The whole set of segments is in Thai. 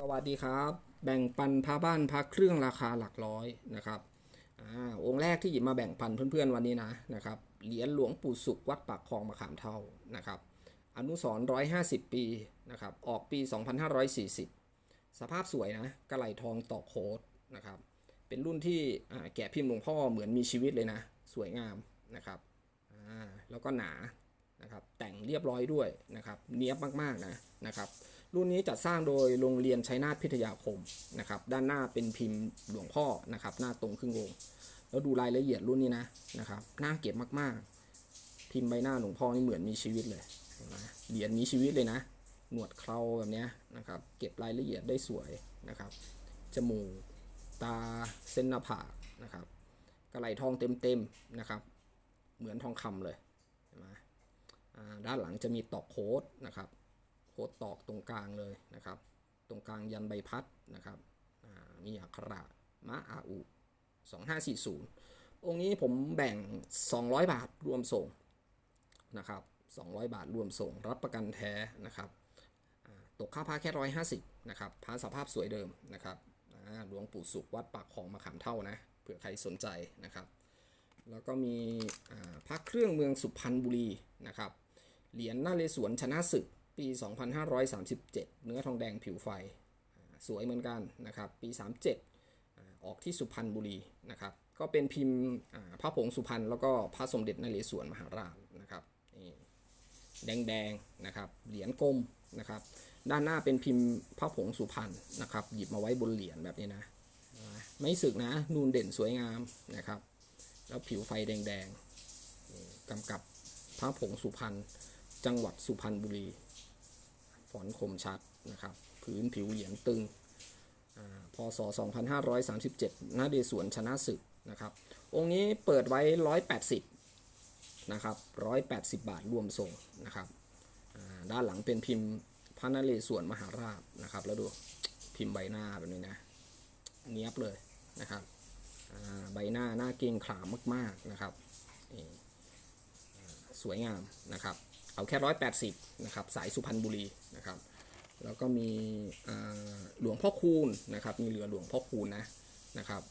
สวัสดีครับ แบ่งปันพระบ้านพระเครื่องราคาหลักร้อยนะครับอ่าองค์แรกที่หยิบมาแบ่งปันเพื่อนๆวันนี้นะนะครับเหรียญหลวงปู่สุขวัดปากคลองมะขามเท่านะครับอนุสรณ์150ปีนะครับออกปี 2540 สภาพสวยนะกระไหลทองตอกโคดนะครับเป็นรุ่นที่แกะพิมพ์หลวงพ่อเหมือนมีชีวิตเลยนะ สวยงามนะครับแล้วก็หนานะครับแต่งเรียบร้อยด้วยนะครับเนี้ยบมากๆนะนะครับ รุ่นนี้จัดสร้างโดยโรงเรียนชัยนาทพิทยาคมนะครับ ด้านหน้าเป็นพิมพ์หลวงพ่อนะครับ หน้าตรงครึ่งวง แล้วดูรายละเอียดรุ่นนี้นะนะครับน่าเก็บมากๆ พิมพ์ใบหน้าหลวงพ่อนี่เหมือนมีชีวิตเลยเห็นไหมเหรียญมีชีวิตเลยนะ หนวดเคราแบบนี้นะครับ เก็บรายละเอียดได้สวยนะครับ จมูก ตา เส้นหน้าผากนะครับ กระไหลทองเต็มๆนะครับ เหมือนทองคำเลย เห็นไหมอ่าด้านหลังจะมีตอกโค้ดนะครับ โคดตอกตรงกลางเลยนะครับ ตรงกลางยันใบพัดนะครับมีอักขระมะอาอุ2540 องค์นี้ผมแบ่ง 200 บาทรวมส่งนะครับ 200 บาทรวมส่ง รับประกันแท้นะครับตกค่าพระแค่ 150นะครับพระสภาพสวยเดิมนะครับหลวงปู่สุขวัดปากของมะขามเท่านะเผื่อใครสนใจนะครับ แล้วก็มีอ่าพระเครื่องเมืองสุพรรณบุรีนะครับ เหรียญหน้าเลสวนชนะศึก ปี 2537 เนื้อทองแดงผิวไฟ สวยเหมือนกันนะครับ ปี 37อออกที่สุพรรณบุรีนะครับ ก็เป็นพิมพ์พระผงสุพรรณแล้วก็พระสมเด็จนเรศวรมหาราชนะครับนี่แดงๆนะครับ เหรียญกลมนะครับ ด้านหน้าเป็นพิมพ์พระผงสุพรรณนะครับ หยิบมาไว้บนเหรียญแบบนี้นะ ไม่สึกนะ นูนเด่นสวยงามนะครับ แล้วผิวไฟแดงๆกำกับพระผงสุพรรณจังหวัดสุพรรณบุรี อน คมชัดนะครับพื้นผิวเหรียญตึงอาพศ 2537นาเดสวนชนะศึกนะครับองค์นี้เปิดไว้ 180นะครับ180 บาทรวมส่งนะครับด้านหลังเป็นพิมพ์พระนเรศวรมหาราชนะครับ แล้วดูพิมพ์ใบหน้าแบบนี้นะเนี้ยบเลยนะครับใบหน้าหน้าเกรงขามมากๆนะครับนี่สวยงามนะครับ เอาแค่ร้อยแปดสิบนะครับสายสุพรรณบุรีนะครับ แล้วก็มีหลวงพ่อคูณนะครับมีเรือหลวงพ่อคูณนะนะครับ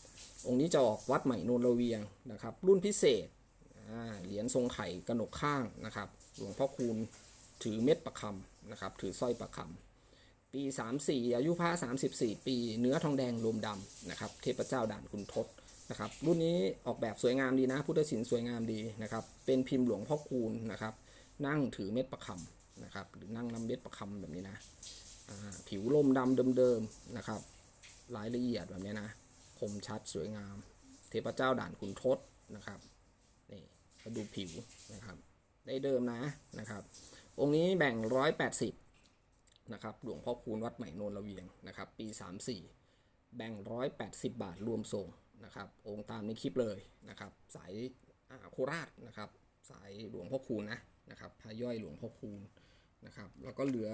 องค์นี้จะออกวัดใหม่โนนระเวียงนะครับ รุ่นพิเศษเหรียญทรงไข่กระหนกข้างนะครับ หลวงพ่อคูณถือเม็ดประคำนะครับ ถือสร้อยประคำปี 34 อายุพระ34 ปี เนื้อทองแดงรวมดำนะครับ เทพเจ้าด่านคุณทศนะครับ รุ่นนี้ออกแบบสวยงามดีนะ พุทธศิลป์สวยงามดีนะครับ เป็นพิมพ์หลวงพ่อคูณนะครับ นั่งถือเม็ดประคำนะครับ หรือนั่งนำเม็ดประคำแบบนี้นะผิวลมดำเดิมๆนะครับรายละเอียดแบบนี้นะ คมชัดสวยงาม เทพเจ้าด่านขุนทศนะครับนี่มาดูผิวนะครับ ได้เดิมนะนะครับ องค์นี้แบ่ง 180นะครับหลวงพ่อคูณวัดใหม่โนนระเวียงนะครับ ปี 34 แบ่ง 180 บาทรวมส่งนะครับ องค์ตามในคลิปเลยนะครับ สายโคราชนะครับ สายหลวงพ่อคูณนะ นะครับพระย่อยหลวงพ่อคูณนะครับแล้วก็เหลือ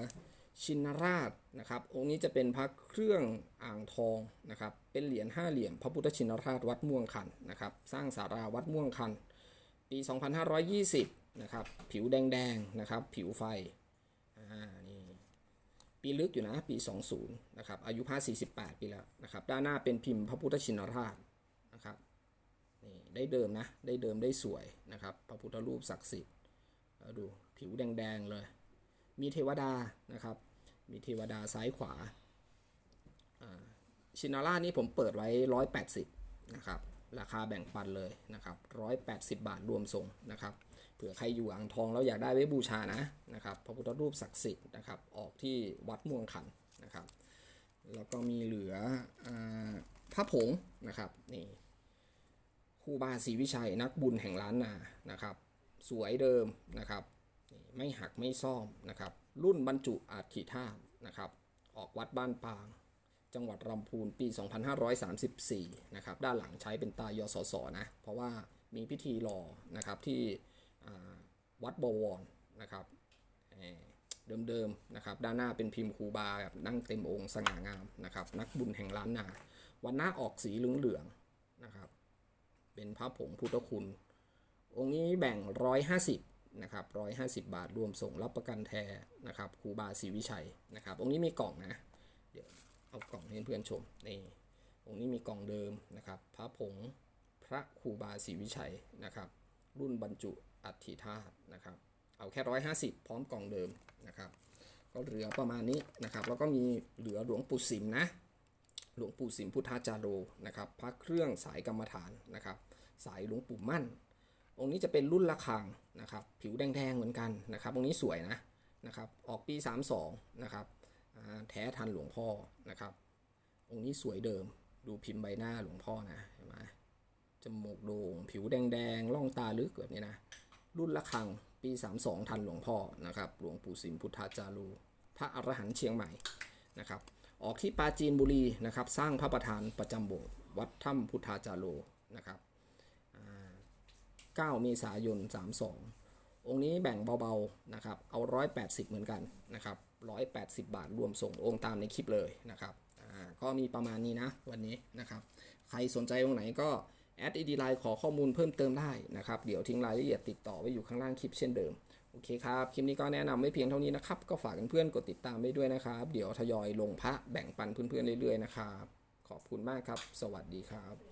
ชินราชนะครับองค์นี้จะเป็นพระเครื่องอ่างทองนะครับเป็นเหรียญห้าเหลี่ยมพระพุทธชินราชวัดม่วงคันนะครับสร้างสาราวัดม่วงคัน ปี 2520นะครับผิวแดงๆนะครับผิวไฟอ่านี่ปีลึกอยู่นะปี 20 นะครับ อายุพระ48 ปีแล้วนะครับ ด้านหน้าเป็นพิมพ์พระพุทธชินราชนะครับ นี่ได้เดิมนะ ได้เดิมได้สวยนะครับ พระพุทธรูปศักดิ์สิทธิ์ ดูผิวแดงๆเลย มีเทวดานะครับ มีเทวดาซ้ายขวาชินาร่านี่ผมเปิดไว้ 180 นะครับ ราคาแบ่งปันเลยนะครับ 180 บาทรวมส่งนะครับ เผื่อใครอยู่อ่างทองแล้วอยากได้ไว้บูชานะนะครับ พระพุทธรูปศักดิ์สิทธิ์นะครับ ออกที่วัดม่วงขันนะครับ แล้วก็มีเหลืออาผงนะครับ นี่ครูบาศรีวิชัยนักบุญแห่งล้านนานะครับ สวยเดิมนะครับ ไม่หักไม่ซ่อมนะครับ รุ่นบรรจุอาจขีธาตุนะครับ ออกวัดบ้านปาง จังหวัดลำพูนปี 2534 นะครับ ด้านหลังใช้เป็นตายสสนะ เพราะว่ามีพิธีหล่อนะครับที่วัดบวรนะครับเอ่อเดิมๆนะครับ ด้านหน้าเป็นพิมพ์ครูบาแบบนั่งเต็มองค์สง่างามนะครับ นักบุญแห่งล้านนา วันหน้าออกสีเหลืองๆนะครับ เป็นพระผงพุทธคุณ องค์นี้แบ่ง 150นะครับ150 บาทรวมส่งรับประกันแท้นะครับครูบาศรีวิชัยนะครับองค์นี้มีกล่องนะ เดี๋ยวให้เพื่อนชมนี่องค์นี้มีกล่องเดิมนะครับ พระผงพระครูบาศรีวิชัยนะครับ รุ่นบรรจุอัฐิธาตุนะครับ เอาแค่ร้อยห้าสิบพร้อมกล่องเดิมนะครับก็เหลือประมาณนี้นะครับ แล้วก็มีเหลือหลวงปู่สิมนะ หลวงปู่สิมพุทธาจารโรนะครับ พระเครื่องสายกรรมฐานนะครับ สายหลวงปู่มั่น องค์นี้จะเป็นรุ่นละคังนะครับ ผิวแดงๆเหมือนกันนะครับองค์นี้สวยนะนะครับ ออกปี 32 นะครับแท้ทันหลวงพ่อนะครับ องค์นี้สวยเดิม ดูพิมพ์ใบหน้าหลวงพ่อนะเห็นไหมจมูกโด่งผิวแดงๆล่องตาลึกแบบนี้นะ รุ่นละคังปี 32 ทันหลวงพ่อนะครับ หลวงปู่สิมพุทธาจารูพระอรหันต์เชียงใหม่นะครับ ออกที่ปราจีนบุรีนะครับ สร้างพระประธานประจำโบสถ์วัดถ้ำพุทธาจาโรนะครับ 9 เมษายน 32 องค์นี้แบ่งเบาๆนะครับ เอา 180 เหมือนกันนะครับ 180 บาทรวมส่งองค์ตามในคลิปเลยนะครับก็มีประมาณนี้นะวันนี้นะครับ ใครสนใจองค์ไหนก็แอดอีดีไลน์ขอข้อมูลเพิ่มเติมได้นะครับ เดี๋ยวทิ้งรายละเอียดติดต่อไว้อยู่ข้างล่างคลิปเช่นเดิม โอเคครับ คลิปนี้ก็แนะนำไว้เพียงเท่านี้นะครับ ก็ฝากเพื่อนๆกดติดตามไว้ด้วยนะครับ เดี๋ยวทยอยลงพระแบ่งปันเพื่อนๆเรื่อยๆนะครับ ขอบคุณมากครับ สวัสดีครับ